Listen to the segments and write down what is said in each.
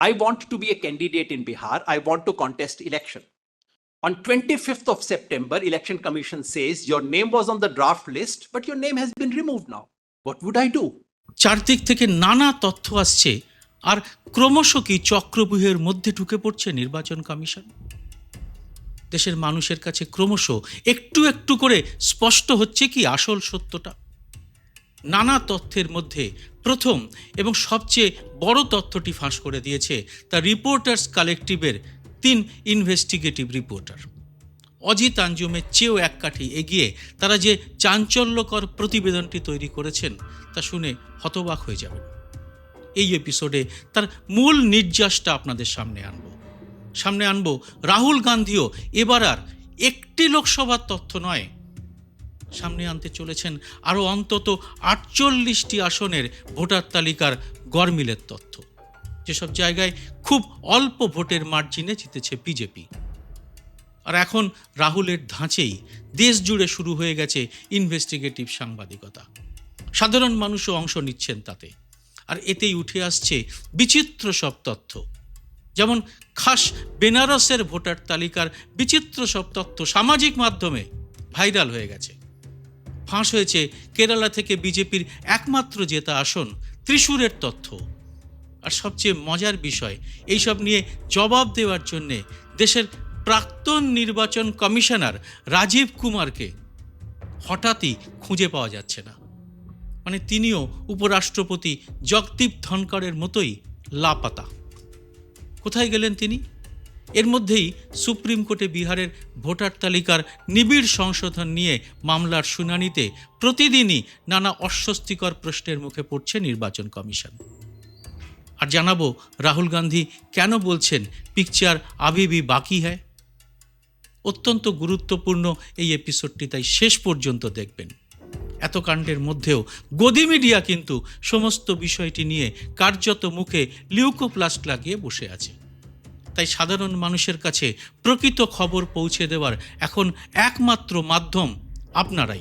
I want to be a candidate in Bihar. I want to contest election. On 25th of September, Election Commission says your name was on the draft list, but your name has been removed now. What would I do? চারদিক থেকে নানা তথ্য আসছে আর ক্রমশ কি চক্রব্যূহের মধ্যে ঢুকে পড়ছে নির্বাচন কমিশন দেশের মানুষের কাছে ক্রমশ একটু একটু করে স্পষ্ট হচ্ছে কি আসল সত্যটা নানা তথ্যের মধ্যে প্রথম এবং সবচেয়ে বড় তথ্যটি ফাঁস করে দিয়েছে তা রিপোর্টার্স কালেকটিভের তিন ইনভেস্টিগেটিভ রিপোর্টার। অজিত আঞ্জুমের চেয়েও এক কাঠি এগিয়ে তারা যে চাঞ্চল্যকর প্রতিবেদনটি তৈরি করেছেন তা শুনে হতবাক হয়ে যাবেন। এই এপিসোডে তার মূল নির্যাসটা আপনাদের সামনে আনব। সামনে আনব রাহুল গান্ধীও এবার আর একটি লোকসভার তথ্য নয় সামনে আনতে চলেছেন আরও অন্তত আটচল্লিশটি আসনের ভোটার তালিকার গরমিলের তথ্য। যেসব জায়গায় খুব অল্প ভোটের মার্জিনে জিতেছে বিজেপি। আর এখন রাহুলের ধাঁচেই দেশ জুড়ে শুরু হয়ে গেছে ইনভেস্টিগেটিভ সাংবাদিকতা। সাধারণ মানুষও অংশ নিচ্ছেন তাতে। আর এতেই উঠে আসছে বিচিত্র সব তথ্য। যেমন খাস বেনারসের ভোটার তালিকার বিচিত্র সব তথ্য সামাজিক মাধ্যমে ভাইরাল হয়ে গেছে। ফাঁস হয়েছে কেরালা থেকে বিজেপির একমাত্র জেতা আসন ত্রিশূরের তথ্য। আর সবচেয়ে মজার বিষয়, এইসব নিয়ে জবাব দেওয়ার জন্যে দেশের প্রাক্তন নির্বাচন কমিশনার রাজীব কুমারকে হঠাৎই খুঁজে পাওয়া যাচ্ছে না। মানে তিনিও উপরাষ্ট্রপতি জগদীপ ধনকরের মতোই লাপাতা। কোথায় গেলেন তিনি? এর মধ্যেই সুপ্রিম কোর্টে বিহারের ভোটার তালিকার নিবিড় সংশোধন নিয়ে মামলার শুনানিতে প্রতিদিনই নানা অস্বস্তিকর প্রশ্নের মুখে পড়ছে নির্বাচন কমিশন। আর জানাব, রাহুল গান্ধী কেন বলছেন পিকচার আবিবি বাকি হ্যায়? অত্যন্ত গুরুত্বপূর্ণ এই এপিসোডটি, তাই শেষ পর্যন্ত দেখবেন। এত কাণ্ডের মধ্যেও গদি মিডিয়া কিন্তু সমস্ত বিষয়টি নিয়ে কার্যত মুখে লিউকোপ্লাস্ট লাগিয়ে বসে আছে। তাই সাধারণ মানুষের কাছে প্রকৃত খবর পৌঁছে দেওয়ার এখন একমাত্র মাধ্যম আপনারাই।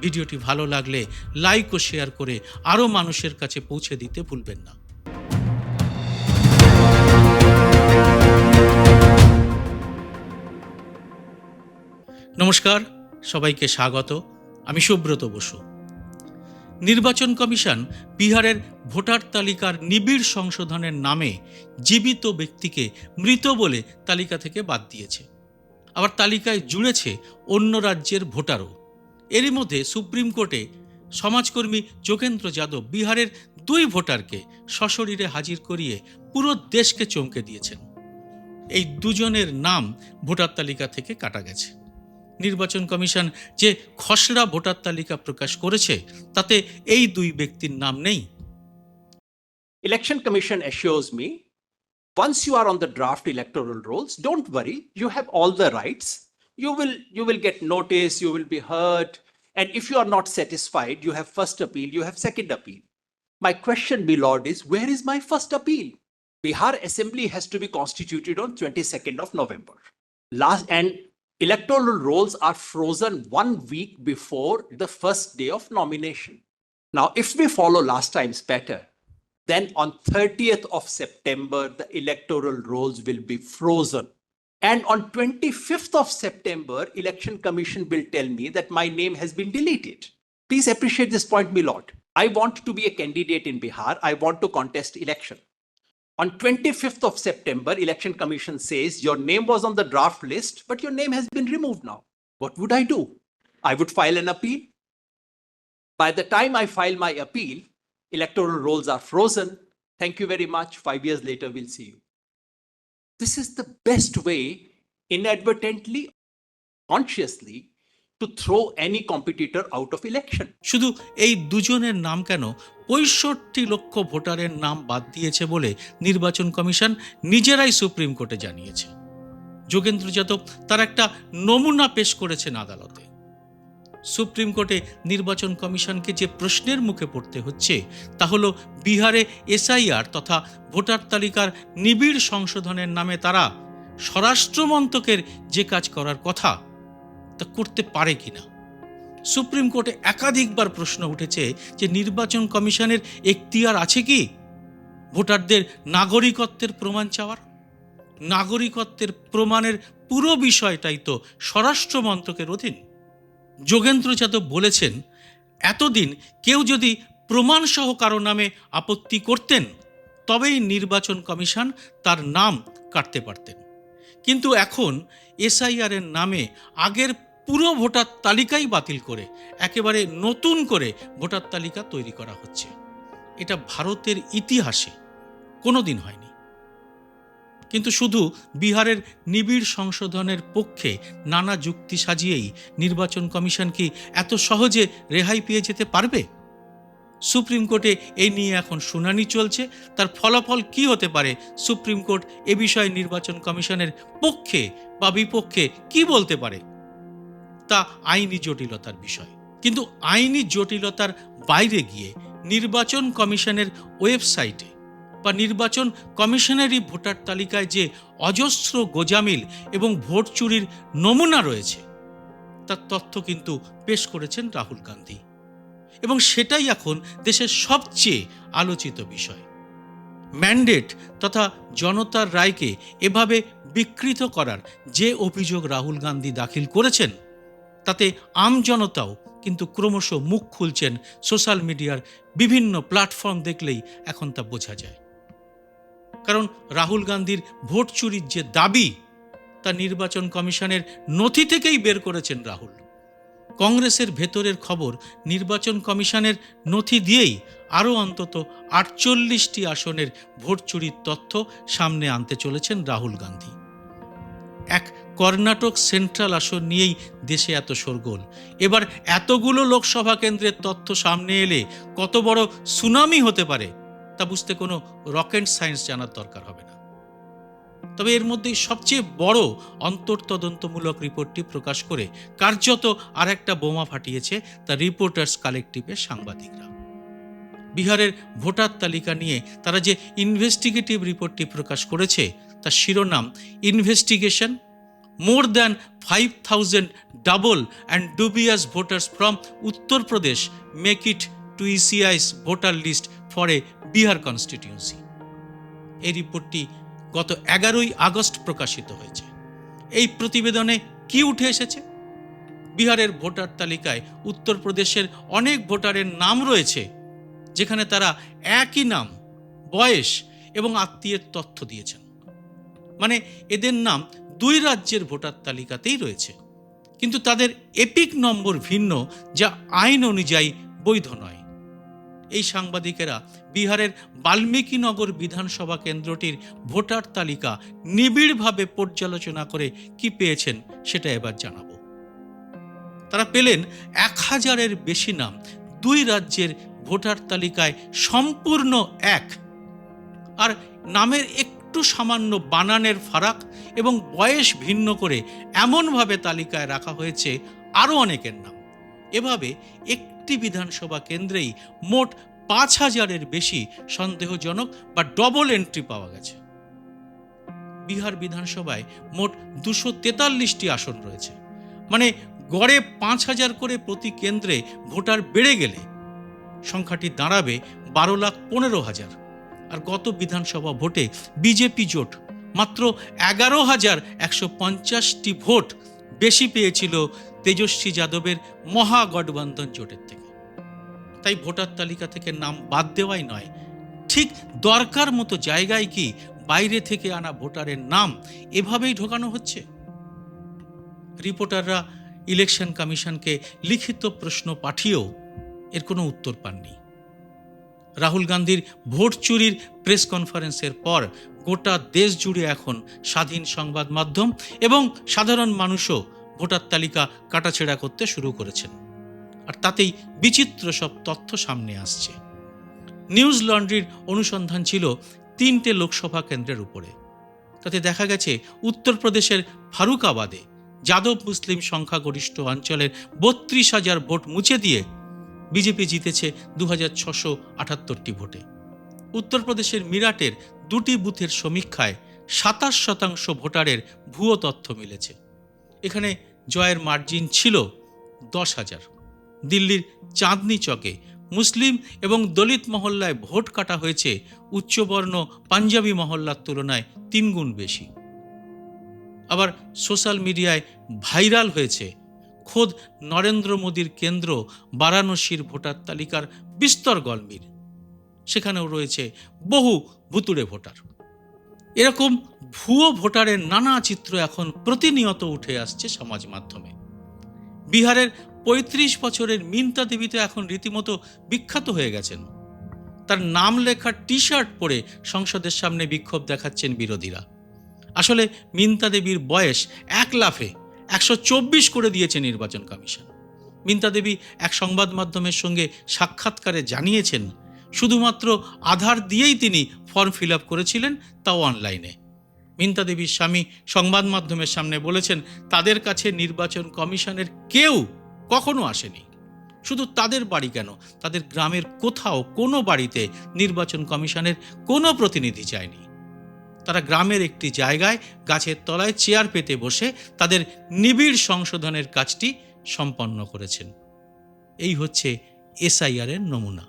ভিডিওটি ভালো লাগলে লাইক ও শেয়ার করে আরও মানুষের কাছে পৌঁছে দিতে ভুলবেন না। নমস্কার, সবাইকে স্বাগত। আমি সুব্রত বসু। নির্বাচন কমিশন বিহারের ভোটার তালিকার নিবিড় সংশোধনের নামে জীবিত ব্যক্তিকে মৃত বলে তালিকা থেকে বাদ দিয়েছে। আবার তালিকায় জুড়েছে অন্য রাজ্যের ভোটারও। এরই মধ্যে সুপ্রিম কোর্টে সমাজকর্মী যোগেন্দ্র যাদব বিহারের দুই ভোটারকে সশরীরে হাজির করিয়ে পুরো দেশকে চমকে দিয়েছেন। এই দুজনের নাম ভোটার তালিকা থেকে কাটা গেছে। নির্বাচন কমিশন যে খসড়া ভোটার তালিকা প্রকাশ করেছে তাতে এই দুই ব্যক্তির নাম নেই Election Commission assures me once you are on the draft electoral rolls, don't worry, you have all the rights. You will you will get notice, you will be heard, and if you are not satisfied, you have first appeal, you have second appeal. My question, my lord, is where is my first appeal? Bihar Assembly has to be constituted on 22nd of November. Last and electoral rolls are frozen one week before the first day of nomination. Now, if we follow last time's pattern, then on 30th of September, the electoral rolls will be frozen. And on 25th of September, Election Commission will tell me that my name has been deleted. Please appreciate this point, my lord. I want to be a candidate in Bihar. I want to contest election. On 25th of September, Election Commission says your name was on the draft list, but your name has been removed now. What would I do? I would file an appeal. By the time I file my appeal, electoral rolls are frozen. Thank you very much. Five years later, we'll see you. This is the best way, inadvertently, consciously, to throw any competitor out of election শুধু এই দুজনের নাম কেন পঁয়ষট্টি লক্ষ ভোটারের নাম বাদ দিয়েছে বলে নির্বাচন কমিশন নিজেরাই সুপ্রিম কোর্টে জানিয়েছে। যোগেন্দ্র যাদব তার একটা নমুনা পেশ করেছেন আদালতে। সুপ্রিম কোর্টে নির্বাচন কমিশনকে যে প্রশ্নের মুখে পড়তে হচ্ছে তা হলো বিহারে এসআইআর তথা ভোটার তালিকার নিবিড় সংশোধনের নামে তারা স্বরাষ্ট্রমন্ত্রকের যে কাজ করার কথা তা করতে পারে কিনা সুপ্রিম কোর্টে একাধিকবার প্রশ্ন উঠেছে যে নির্বাচন কমিশনের এখতিয়ার আছে কি? ভোটারদের নাগরিকত্বের প্রমাণ চাওয়ার? নাগরিকত্বের প্রমাণের পুরো বিষয়টাই তো স্বরাষ্ট্র মন্ত্রকের অধীন। যোগেন্দ্র যাদব বলেছেন, এতদিন কেউ যদি প্রমাণসহ কারও নামে আপত্তি করতেন, তবেই নির্বাচন কমিশন তার নাম কাটতে পারতেন। কিন্তু এখন এসআইআরের নামে আগের পুরো ভোটার তালিকাই বাতিল করে, একেবারে নতুন করে ভোটার তালিকা তৈরি করা হচ্ছে। এটা ভারতের ইতিহাসে কোনো দিন হয়নি। কিন্তু শুধু বিহারের নিবিড় সংশোধনের পক্ষে নানা যুক্তি সাজিয়েই নির্বাচন কমিশন কি এত সহজে রেহাই পেয়ে যেতে পারবে? সুপ্রিম কোর্টে এই নিয়ে এখন শুনানি চলছে। তার ফলাফল কি হতে পারে? সুপ্রিম কোর্ট এ বিষয়ে নির্বাচন কমিশনের পক্ষে বা বিপক্ষে কি বলতে পারে? তা আইনি জটিলতার বিষয়। কিন্তু আইনি জটিলতার বাইরে গিয়ে নির্বাচন কমিশনের ওয়েবসাইটে বা নির্বাচন কমিশনেরই ভোটার তালিকায় যে অজস্র গোজামিল এবং ভোট চুরির নমুনা রয়েছে, তার তথ্য কিন্তু পেশ করেছেন রাহুল গান্ধী। এবং সেটাই এখন দেশের সবচেয়ে আলোচিত বিষয়। ম্যান্ডেট তথা জনতার রায়কে এভাবে বিকৃত করার যে অভিযোগ রাহুল গান্ধী দাখিল করেছেন তাতে আমজনতাও কিন্তু ক্রমশ মুখ খুলছেন সোশ্যাল মিডিয়ার বিভিন্ন প্ল্যাটফর্ম দেখলেই এখন তা বোঝা যায়। কারণ রাহুল গান্ধীর ভোট চুরির যে দাবি, তা নির্বাচন কমিশনের নথি থেকেই বের করেছেন রাহুল। কংগ্রেসের ভেতরের খবর নির্বাচন কমিশনের নথি দিয়েই আরও অন্তত আটচল্লিশটি আসনের ভোট চুরির তথ্য সামনে আনতে চলেছেন রাহুল গান্ধী। এক কর্ণাটক সেন্ট্রাল আসন নিয়েই দেশে এত শোরগোল। এবার এতগুলো লোকসভা কেন্দ্রের তথ্য সামনে এলে কত বড় সুনামি হতে পারে, তা বুঝতে কোনো রকেট সায়েন্স জানার দরকার হবে না। তবে এর মধ্যেই সবচেয়ে বড় অন্তর্তদন্তমূলক রিপোর্টটি প্রকাশ করে কার্যত আর একটা বোমা ফাটিয়েছে তা রিপোর্টার্স কালেকটিভের সাংবাদিকরা। বিহারের ভোটার তালিকা নিয়ে তারা যে ইনভেস্টিগেটিভ রিপোর্টটি প্রকাশ করেছে, তার শিরোনাম investigation more than five thousand double and dubious voters from Uttar Pradesh make it to ECI's voter list for a Bihar constituency এই রিপোর্টটি গত এগারোই আগস্ট প্রকাশিত হয়েছে। এই প্রতিবেদনে কি উঠে এসেছে? বিহারের ভোটার তালিকায় উত্তরপ্রদেশের অনেক ভোটারের নাম রয়েছে, যেখানে তারা একই নাম, বয়স এবং আত্মীয়ের তথ্য দিয়েছেন। মানে এদের নাম দুই রাজ্যের ভোটার তালিকাতেই রয়েছে। কিন্তু তাদের এপিক নম্বর ভিন্ন, যা আইন অনুযায়ী বৈধ নয়। এই সাংবাদিকেরা বিহারের বাল্মীকিনগর বিধানসভা কেন্দ্রটির ভোটার তালিকা নিবিড়ভাবে পর্যালোচনা করে কি পেয়েছেন, সেটা এবার জানাব। তারা পেলেন এক হাজারের বেশি নাম, দুই রাজ্যের ভোটার তালিকায় সম্পূর্ণ এক। আর নামের একটু সামান্য বানানের ফারাক এবং বয়স ভিন্ন করে এমনভাবে তালিকায় রাখা হয়েছে আরও অনেকের নাম। এভাবে একটি বিধানসভা কেন্দ্রেই মোট পাঁচ হাজারের বেশি সন্দেহজনক বা ডবল এন্ট্রি পাওয়া গেছে। বিহার বিধানসভায় মোট দুশো তেতাল্লিশটি আসন রয়েছে। মানে গড়ে পাঁচ হাজার করে প্রতি কেন্দ্রে ভোটার বেড়ে গেলে সংখ্যাটি দাঁড়াবে বারো লাখ পনেরো হাজার। আর গত বিধানসভা ভোটে বিজেপি জোট। মাত্র এগারো হাজার একশো পঞ্চাশটি ভোট বেশি পেয়েছিল তেজস্বী যাদবের মহাগঠবন্ধন জোটের থেকে। তাই ভোটার তালিকা থেকে নাম বাদ দেওয়াই নয়। ঠিক দরকার মতো জায়গায় কি বাইরে থেকে আনা ভোটারের নাম এভাবেই ঢোকানো হচ্ছে? রিপোর্টাররা ইলেকশন কমিশনকে লিখিত প্রশ্ন পাঠিয়েও এর কোনো উত্তর পাননি। রাহুল গান্ধীর ভোট চুরির প্রেস কনফারেন্সের পর গোটা দেশ জুড়ে এখন স্বাধীন সংবাদ মাধ্যম এবং সাধারণ মানুষও ভোটার তালিকা কাটাছেড়া করতে শুরু করেছেন। আর তাতেই বিচিত্র সব তথ্য সামনে আসছে। নিউজ লন্ড্রির অনুসন্ধান ছিল তিনটে লোকসভা কেন্দ্রের উপরে। তাতে দেখা গেছে, উত্তরপ্রদেশের ফারুকাবাদে যাদব মুসলিম সংখ্যাগরিষ্ঠ অঞ্চলের বত্রিশ হাজার ভোট মুছে দিয়ে বিজেপি জিতেছে দু হাজার ছশো আটাত্তরটি ভোটে। উত্তরপ্রদেশের মিরাটের দুটি বুথের সমীক্ষায় সাতাশ শতাংশ ভোটারের ভুয়ো তথ্য মিলেছে। এখানে জয়ের মার্জিন ছিল দশ হাজার। দিল্লির চাঁদনি চকে মুসলিম এবং দলিত মহল্লায় ভোট কাটা হয়েছে উচ্চবর্ণ পাঞ্জাবি মহল্লার তুলনায় তিনগুণ বেশি। আবার সোশ্যাল মিডিয়ায় ভাইরাল হয়েছে খোদ নরেন্দ্র মোদীর কেন্দ্র বারাণসীর ভোটার তালিকার বিস্তর গলমির সেখানেও রয়েছে বহু ভুতুড়ে ভোটার। এরকম ভুয়ো ভোটারের নানা চিত্র এখন প্রতিনিয়ত উঠে আসছে সমাজ মাধ্যমে। বিহারের পঁয়ত্রিশ বছরের মিন্তা দেবী তো এখন রীতিমতো বিখ্যাত হয়ে গেছেন। তার নাম লেখা টি শার্ট পরে সংসদের সামনে বিক্ষোভ দেখাচ্ছেন বিরোধীরা। আসলে মিন্তা দেবীর বয়স এক লাফে একশো চব্বিশ করে দিয়েছে নির্বাচন কমিশন। মিন্তা দেবী এক সংবাদ মাধ্যমের সঙ্গে সাক্ষাৎকারে জানিয়েছেন, শুধুমাত্র আধার দিয়েই তিনি ফর্ম ফিল আপ করেছিলেন তাও অনলাইনে। মিন্তা দেবীর স্বামী সংবাদ মাধ্যমের সামনে বলেছেন, তাদের কাছে নির্বাচন কমিশনের কেউ কখনো আসেনি। শুধু তাদের বাড়ি কেন? তাদের গ্রামের কোথাও কোনো বাড়িতে নির্বাচন কমিশনের কোনো প্রতিনিধি যায়নি। তারা গ্রামের একটি জায়গায় গাছের তলায় চেয়ার পেতে বসে তাদের নিবিড় সংশোধনের কাজটি সম্পন্ন করেছেন। এই হচ্ছে এসআইআর এর নমুনা।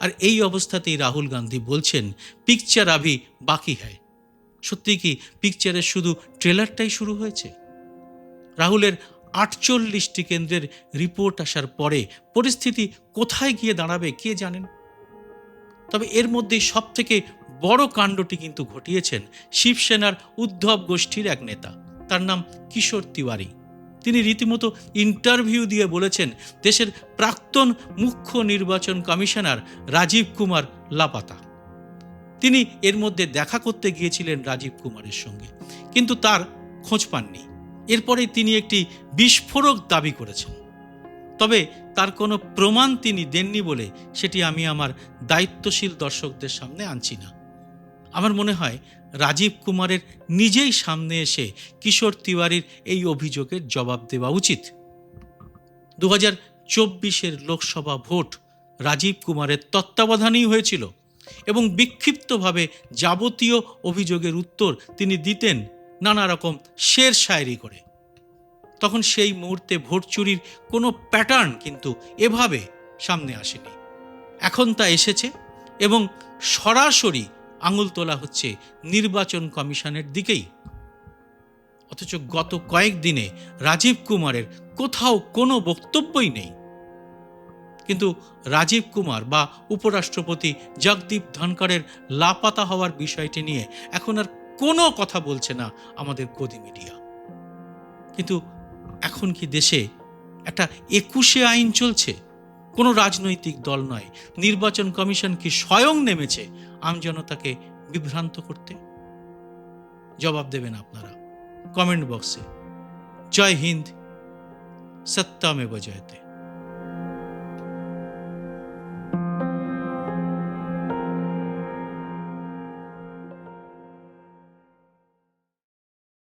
আর এই অবস্থাতেই রাহুল গান্ধী বলছেন, পিকচার আভি বাকি হ্যায়। সত্যি কি পিকচারের শুধু ট্রেলারটাই শুরু হয়েছে? রাহুলের আটচল্লিশটি কেন্দ্রের রিপোর্ট আসার পরে পরিস্থিতি কোথায় গিয়ে দাঁড়াবে কে জানেন? তবে এর মধ্যেই সব থেকে বড় কাণ্ডটি কিন্তু ঘটিয়েছেন শিবসেনার উদ্ধব গোষ্ঠীর এক নেতা। তার নাম কিশোর তিওয়ারি। তিনি রীতিমতো ইন্টারভিউ দিয়ে বলেছেন, দেশের প্রাক্তন মুখ্য নির্বাচন কমিশনার রাজীব কুমার লাপাতা। তিনি এর মধ্যে দেখা করতে গিয়েছিলেন রাজীব কুমারের সঙ্গে, কিন্তু তার খোঁজ পাননি। এরপরে তিনি একটি বিস্ফোরক দাবি করেছেন। তবে তার কোনো প্রমাণ তিনি দেননি বলে সেটি আমি আমার দায়িত্বশীল দর্শকদের সামনে আনছি না। আমার মনে হয় রাজীব কুমারের নিজেই সামনে এসে কিশোর তিওয়ারির এই অভিযোগের জবাব দেওয়া উচিত। দু হাজার চব্বিশের লোকসভা ভোট রাজীব কুমারের তত্ত্বাবধানেই হয়েছিল এবং বিক্ষিপ্তভাবে যাবতীয় অভিযোগের উত্তর তিনি দিতেন নানা রকম শের শায়েরি করে। তখন সেই মুহূর্তে ভোট চুরির কোনো প্যাটার্ন কিন্তু এভাবে সামনে আসেনি। এখন তা এসেছে এবং সরাসরি আঙুল তোলা হচ্ছে নির্বাচন কমিশনের দিকেই। অথচ গত কয়েকদিনে রাজীব কুমারের কোথাও কোনো বক্তব্যই নেই। কিন্তু রাজীব কুমার বা উপরাষ্ট্রপতি জগদীপ ধনকরের লাপাতা হওয়ার বিষয়টি নিয়ে এখন আর কোনো কথা বলছে না আমাদের গদি মিডিয়া। কিন্তু এখন কি দেশে একটা একুশে আইন চলছে? কোনো রাজনৈতিক দল নয়। নির্বাচন কমিশন কি স্বয়ং নেমেছে? আমজনতাকে বিভ্রান্ত করতে। জবাব দেবেন আপনারা। কমেন্ট বক্সে। জয় হিন্দ। সত্যামেব জয়তে।